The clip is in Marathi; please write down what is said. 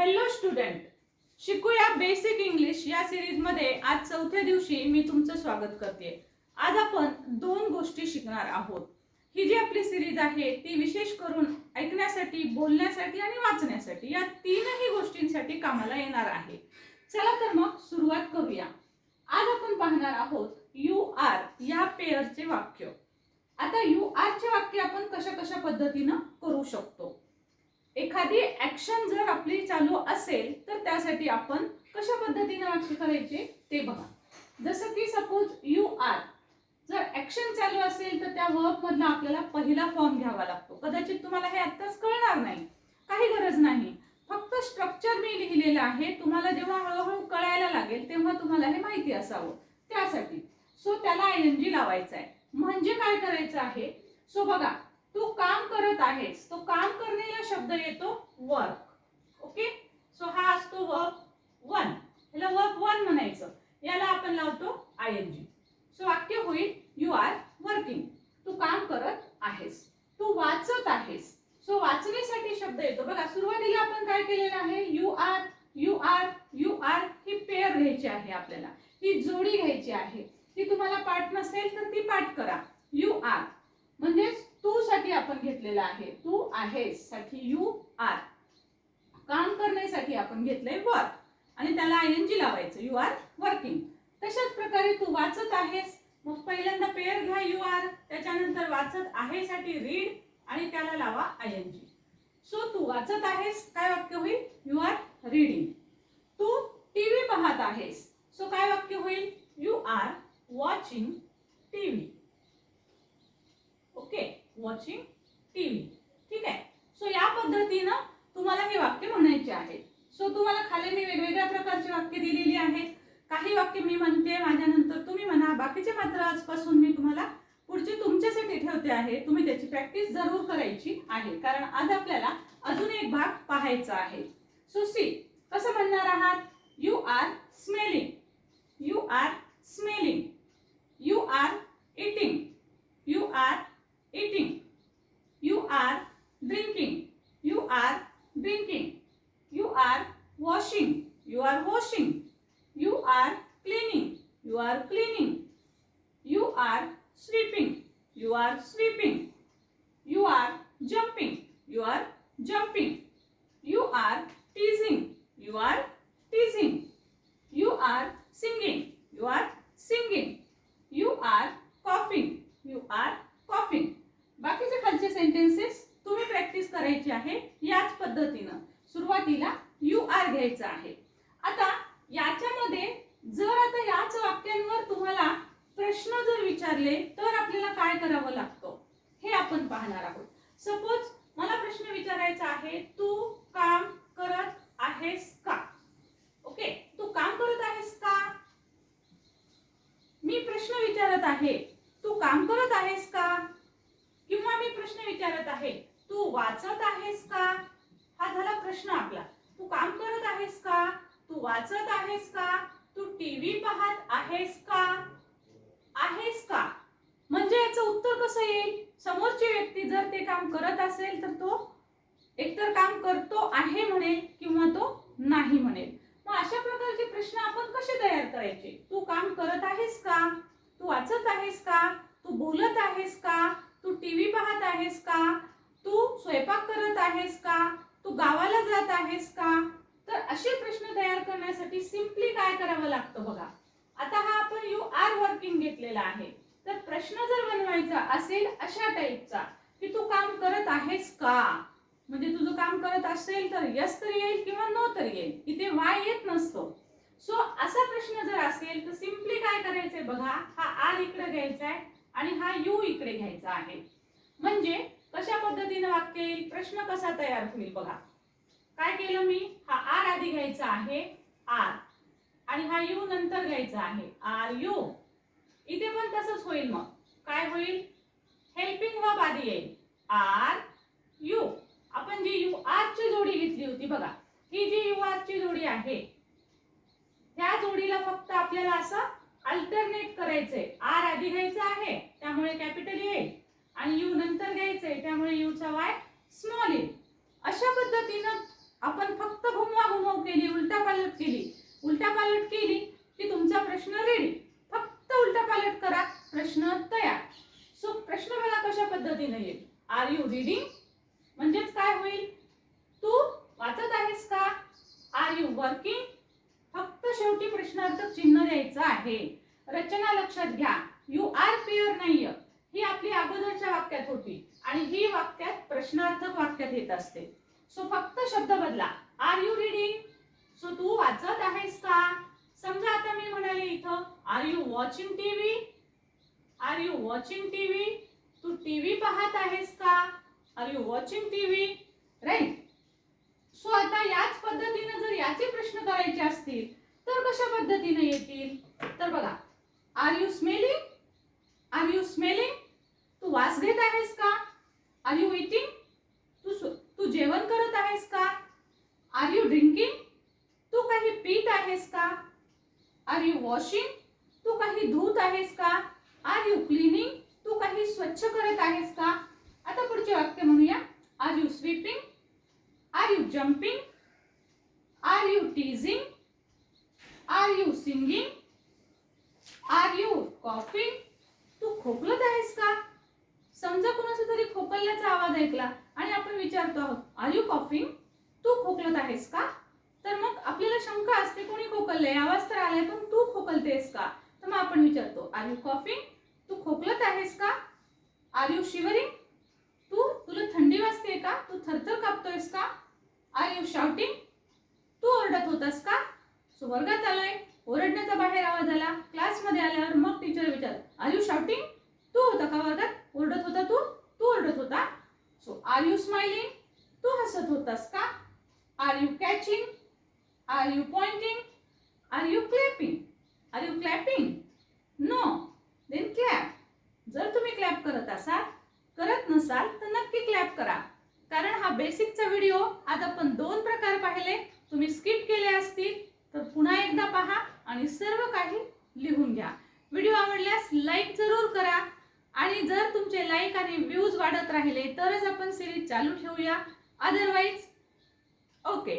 हॅलो स्टुडंट शिकूया बेसिक इंग्लिश या सिरीजमध्ये आज चौथ्या दिवशी मी तुमचं स्वागत करते. आज आपण दोन गोष्टी शिकणार आहोत. ही जी आपली सिरीज आहे ती विशेष करून ऐकण्यासाठी बोलण्यासाठी आणि वाचण्यासाठी या तीनही गोष्टींसाठी कामाला येणार आहे. चला तर मग सुरुवात करूया. आज आपण पाहणार आहोत यू आर या पेअरचे वाक्य. आता यू आरचे वाक्य आपण कशा कशा पद्धतीनं करू शकतो? एखादी ऍक्शन जर आपली चालू असेल तर त्यासाठी आपण कशा पद्धतीने वाक्य करायचे ते बघा. जसं की सपोज यू आर जर ऍक्शन चालू असेल तर त्या वर्ब मधला आपल्याला पहिला फॉर्म घ्यावा लागतो. कदाचित तुम्हाला हे आत्ताच कळणार नाही. काही गरज नाही. फक्त स्ट्रक्चर मी लिहिलेलं आहे तुम्हाला जेव्हा हळूहळू कळायला लागेल तेव्हा तुम्हाला हे माहिती असावं. त्यासाठी. सो त्याला आय एन जी लावायचा आहे म्हणजे काय करायचं आहे? सो बघा तू काम करत आहेस तो काम करणे या शब्द येतो वर्क ओके सो हा असतो वर्क वन याला वर्क वन म्हणायचं. याला आपण लावतो आय एन जी सो वाक्य होईल यू आर वर्किंग तू काम करत आहेस. तू वाचत आहेस. सो वाचण्यासाठी शब्द येतो. बघा सुरुवातीला आपण काय केलेलं आहे? You are you are you are he pair घ्यायची आहे आपल्याला. ही जोडी घ्यायची आहे. ती तुम्हाला पाठ नसेल तर ती पाठ करा. यू आर साठी आपण घेतलेला आहे. तू आहेस साठी यू आर काम करण्यासाठी आपण घेतलंय वर्क आणि त्याला आय एन जी लावायचं. यू आर वर्किंग तशाच प्रकारे तू वाचत आहेस. मग पहिल्यांदा पेअर घ्या यू आर त्याच्यानंतर वाचत आहे साठी रीड आणि त्याला लावा आय एन जी सो तू वाचत आहेस. काय वाक्य होईल? यू आर रीडिंग तू टीव्ही पाहत आहेस. सो काय वाक्य होईल? You are watching TV V watching TV ठीक आहे? सो या पद्धतीनं तुम्हाला हे वाक्य म्हणायचे आहे. सो तुम्हाला खाली मी वेगवेगळ्या प्रकारची वाक्य दिलेली आहेत. काही वाक्य मी म्हणते माझ्यानंतर तुम्ही म्हणा. बाकीचे मात्र आजपासून मी तुम्हाला पुढचे तुमच्यासाठी ठेवते आहे. तुम्ही त्याची प्रॅक्टिस जरूर करायची आहे. कारण आज आपल्याला अजून एक भाग पाहायचा आहे. सो सी कसं म्हणणार आहात? You are smelling you are smelling you are eating you are eating. You are drinking. You are drinking. You are washing. You are washing. You are cleaning. You are cleaning. You are sweeping. You are sweeping. You are jumping. You are jumping. You are teasing. You are teasing. You are singing. You are प्रश्न जर विचारले तर आपल्याला काय करावं लागतं? हे आपण पाहणार आहोत. सपोज मला प्रश्न विचारायचा आहे तू काम करत आहेस का? ओके? तू काम करत आहेस का? मी प्रश्न विचारत आहे तू काम करत आहेस का? किंवा मी प्रश्न विचारत आहे तू वाचत आहेस का? हा झाला प्रश्न आपला. तू काम करत आहेस का? तू वाचत आहेस का? तू टीव्ही पाहत आहेस का? आहेस का? म्हणजे याचं उत्तर कसं येईल? समोरची व्यक्ती जर ते काम करत असेल तर तो एकतर काम करतो आहे म्हणेल किंवा तो नाही म्हणेल. मग अशा प्रकारचे प्रश्न आपण कसे तयार करायचे? तू काम करत आहेस का? तू वाचत आहेस का? तू बोलत आहेस का? तू टीव्ही पाहत आहेस का? तू स्वयंपाक करत आहेस का? तू गावाला जात आहेस का? तर असे प्रश्न तयार करण्यासाठी सिम्पली काय करावं लागतं बघा? आता हा आपण यू आर वर्किंग घेतलेला आहे. तर प्रश्न जर बनवायचा असेल अशा टाईपचा की तू काम करत आहेस का? म्हणजे तुझं काम करत असेल तर यस तर येईल किंवा नो तर येईल. इथे वाय येत नसतो. सो असा प्रश्न जर असेल तर सिम्पली काय करायचंय बघा हा आर इकडे घ्यायचा आहे आणि हा यू इकडे घ्यायचा आहे. म्हणजे कशा पद्धतीने वाक्य येईल? प्रश्न कसा तयार होईल बघा. काय केलं मी? हा आर आधी घ्यायचा आहे आर आणि हा यू नंतर घ्यायचा आहे. Are you. इथे पण तसंच होईल मग. काय होईल? हेल्पिंग वर्ब आधी येईल. Are you. आपण जी यू आर ची जोडी घेतली होती बघा. ही जी यू आर ची जोडी आहे ह्या जोडीला फक्त आपल्याला असं अल्टरनेट करायचंय. आर आधी घ्यायचं आहे त्यामुळे कॅपिटल येईल आणि यू नंतर घ्यायचंय त्यामुळे यूचा वाय स्मॉल येईल अशा पद्धतीनं आपण फक्त घुमवा उलटापालट केली. की तुमचा प्रश्न रेडी फक्त उलटापालट करा प्रश्न तयार. सो प्रश्न मला कशा पद्धतीने येईल? आर यू रीडिंग म्हणजेच काय होईल? तू वाचत आहेस का? आर यू वर्किंग फक्त शेवटी प्रश्नार्थक चिन्ह द्यायचं आहे. रचना लक्षात घ्या. यू आर क्लिअर नाहीये. ही आपली अगोदरच्या वाक्यात होती. आणि ही वाक्यात प्रश्नार्थक वाक्यात येत असते. सो फक्त शब्द बदला. आर यू रीडिंग सो तू वाचत आहेस का? समजा आता मी म्हणाले इथं are you watching TV are you watching TV Tu TV पाहत आहेस का? Are you watching TV right so आता याच पद्धतीने जर याचे प्रश्न करायचे असतील तर कशा पद्धतीने येतील? तर बघा are you smelling are you smelling तू वास घेत आहेस का? आर यू इटिंग तू तू जेवण करत आहेस का? आर यू ड्रिंकिंग आहेस का? आर यू वॉशिंग तू काही धुत आहेस का? आर यू क्लिनिंग तू काही स्वच्छ करत आहेस का? आता पुढचे वाक्य म्हणूया. Are you sweeping are you jumping are you teasing are you singing are you coughing तू खोकलत आहेस का? समजा कुणाचा तरी खोकल्याचा आवाज ऐकला आणि आपण विचारतो आहोत आर यू कॉफिंग तू खोकलत आहेस का? तर मग आपल्याला शंका असते कोणी खोकललंय? आवाज तर आलाय पण तू खोकलतेस का? तर मग आपण विचारतो आर यू कॉफिंग तू खोकलत आहेस का? आर यू शिवरिंग तू? तुला थंडी वाजते का? तू थरथर कापतोयस का? आर यू शाउटिंग तू ओरडत होतास का? सो वर्गात आलोय ओरडण्याचा बाहेर आवाज आला क्लासमध्ये आल्यावर मग टीचर विचार आर यू शाउटिंग तू होता का वर्गात? ओरडत होता तू? तू ओरडत होता? सो आर यू स्माइलिंग तू हसत होतास का? Are you catching are you pointing are you clapping are you clapping no then clap जर तुम्ही क्लॅप करत असाल करत नसाल तर नक्की क्लॅप करा. कारण हा बेसिकचा व्हिडिओ आज आपण दोन प्रकार पाहिले. तुम्ही स्किप केले असतील तर पुन्हा एकदा पहा आणि सर्व काही लिहून घ्या. व्हिडिओ आवडल्यास लाईक जरूर करा. आणि जर तुमचे लाईक आणि व्ह्यूज वाढत राहिले तरच आपण सिरीज चालू ठेवूया. Otherwise okay